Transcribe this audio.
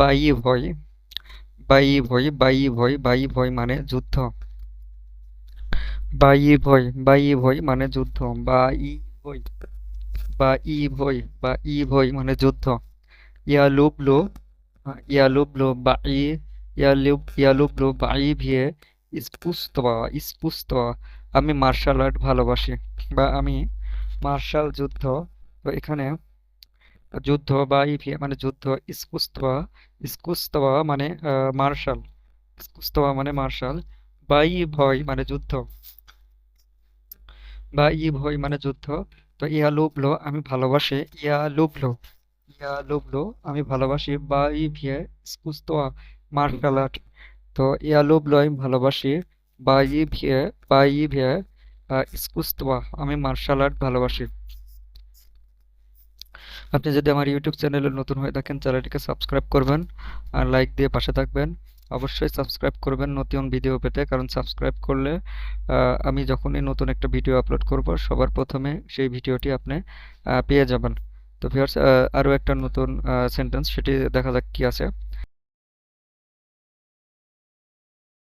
By, ভয় by ভয় by ভয় বাই, ভয় মানে যুদ্ধ। বাই, ভয় বাই, ভয় মানে যুদ্ধ। বা ই ভয় বা ই ভয় বা ই ভয় মানে যুদ্ধ। ইয়ালুবলু ইয়ালুবলু বা ই ইয়ালুব ইয়ালুবলু বাই ভিয়ে ইস্পুস্তবা ইস্পুস্তবা আমি মার্শাল আর্ট ভালোবাসি, বা আমি মার্শাল যুদ্ধ, তো এখানে যুদ্ধ বা ইভিয়ে মানে যুদ্ধ, ইস্কুস্তবা ইস্কুস্তবা মানে মার্শাল, ইস্কুস্তবা মানে মার্শাল, বা ই ভয় মানে যুদ্ধ। বা ই ভয় মানে যুদ্ধ। তো ইয়া লুবলো, আমি ভালোবাসি। ইয়া লুবলো ইয়া লুবলো, আমি ভালোবাসি। বা ই ভিয়ে ইস্কুস্তবা, মার্শাল আর্ট। তো ইয়া লুবলো, আমি ভালোবাসি। বা ই ভিয়ে বা ই ভিয়ে ইস্কুস্তবা, আমি মার্শাল আর্ট ভালোবাসি। আপনি যদি আমার ইউটিউব চ্যানেলে নতুন হয়ে থাকেন, চ্যানেলটিকে সাবস্ক্রাইব করবেন আর লাইক দিয়ে পাশে থাকবেন। অবশ্যই সাবস্ক্রাইব করবেন নতুন ভিডিও পেতে, কারণ সাবস্ক্রাইব করলে আমি যখনই নতুন একটা ভিডিও আপলোড করব, সবার প্রথমে সেই ভিডিওটি আপনি পেয়ে যাবেন। তো ভিউয়ার্স আরও একটা নতুন সেন্টেন্স সেটি দেখা যাক কী আছে।